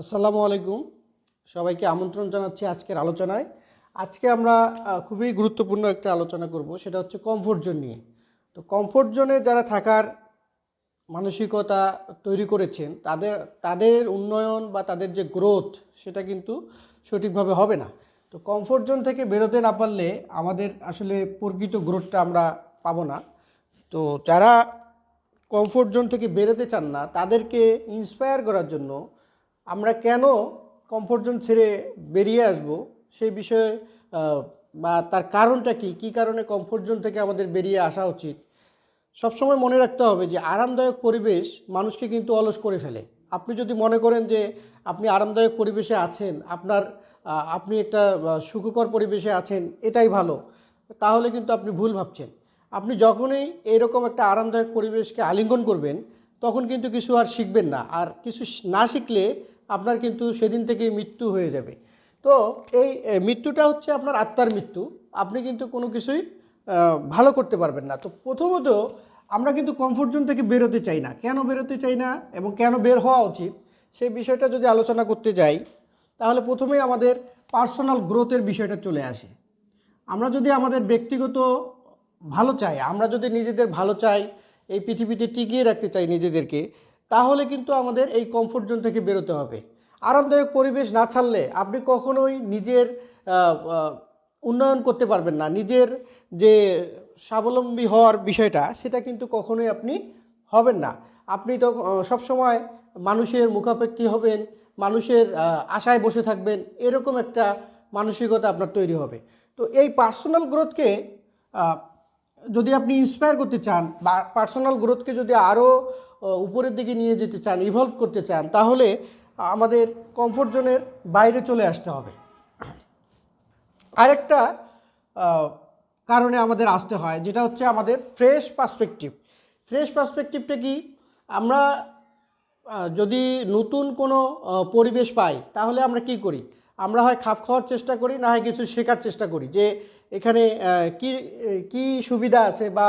আসসালামু আলাইকুম। সবাইকে আমন্ত্রণ জানাচ্ছি আজকের আলোচনায়। আজকে আমরা খুবই গুরুত্বপূর্ণ একটা আলোচনা করব, সেটা হচ্ছে কমফোর্ট জোন নিয়ে। তো কমফোর্ট জোনে যারা থাকার মানসিকতা তৈরি করেছেন, তাদের তাদের উন্নয়ন বা তাদের যে গ্রোথ সেটা কিন্তু সঠিকভাবে হবে না। তো কমফোর্ট জোন থেকে বেরোতে না পারলে আমাদের আসলে প্রকৃত গ্রোথটা আমরা পাবো না। তো যারা কমফোর্ট জোন থেকে বেরোতে চান না, তাদেরকে ইন্সপায়ার করার জন্য আমরা কেন কমফোর্ট জোন ছেড়ে বেরিয়ে আসব? সেই বিষয়ে বা তার কারণটা কি? কী কারণে কমফোর্ট জোন থেকে আমাদের বেরিয়ে আসা উচিত? সবসময় মনে রাখতে হবে যে, আরামদায়ক পরিবেশ মানুষকে কিন্তু অলস করে ফেলে। আপনি যদি মনে করেন যে, আপনি আরামদায়ক পরিবেশে আছেন, আপনার আপনি একটা সুখকর পরিবেশে আছেন, এটাই ভালো। তাহলে কিন্তু আপনি ভুল ভাবছেন। আপনি যখনই এরকম একটা আরামদায়ক পরিবেশকে আলিঙ্গন করবেন, তখন কিন্তু কিছু আর শিখবেন না। আর কিছু না শিখলে আপনার কিন্তু সেদিন থেকে মৃত্যু হয়ে যাবে। তো এই মৃত্যুটা হচ্ছে আপনার আত্মার মৃত্যু। আপনি কিন্তু কোনো কিছুই ভালো করতে পারবেন না। তো প্রথমত আমরা কিন্তু কমফোর্ট জোন থেকে বেরোতে চাই না। কেন বেরোতে চাই না এবং কেন বের হওয়া উচিত, সেই বিষয়টা যদি আলোচনা করতে যাই, তাহলে প্রথমেই আমাদের পার্সোনাল গ্রোথের বিষয়টা চলে আসে। আমরা যদি আমাদের ব্যক্তিগত ভালো চাই, আমরা যদি নিজেদের ভালো চাই, এই পৃথিবীতে টিকিয়ে রাখতে চাই নিজেদেরকে তাহলে কিন্তু আমাদের এই কমফোর্ট জোন থেকে বেরোতে হবে। আরামদায়ক পরিবেশ না ছাড়লে আপনি কখনোই নিজের উন্নয়ন করতে পারবেন না। নিজের যে স্বাবলম্বী হওয়ার বিষয়টা, সেটা কিন্তু কখনোই আপনি হবেন না। আপনি তো সবসময় মানুষের মুখাপেক্ষী হবেন, মানুষের আশায় বসে থাকবেন, এরকম একটা মানসিকতা আপনার তৈরি হবে। তো এই পার্সোনাল গ্রোথকে যদি আপনি ইন্সপায়ার করতে চান বা পার্সোনাল গ্রোথকে যদি আরও উপরের দিকে নিয়ে যেতে চান ইভলভ করতে চান, তাহলে আমাদের কমফোর্ট জোনের বাইরে চলে আসতে হবে। আরেকটা কারণে আমাদের আসতে হয়, যেটা হচ্ছে আমাদের ফ্রেশ পার্সপেক্টিভ ফ্রেশ পার্সপেক্টিভটা কি? আমরা যদি নতুন কোনো পরিবেশ পাই, তাহলে আমরা কি করি? আমরা হয় খাপ খাওয়ার চেষ্টা করি, না হয় কিছু শেখার চেষ্টা করি যে এখানে কি কি সুবিধা আছে বা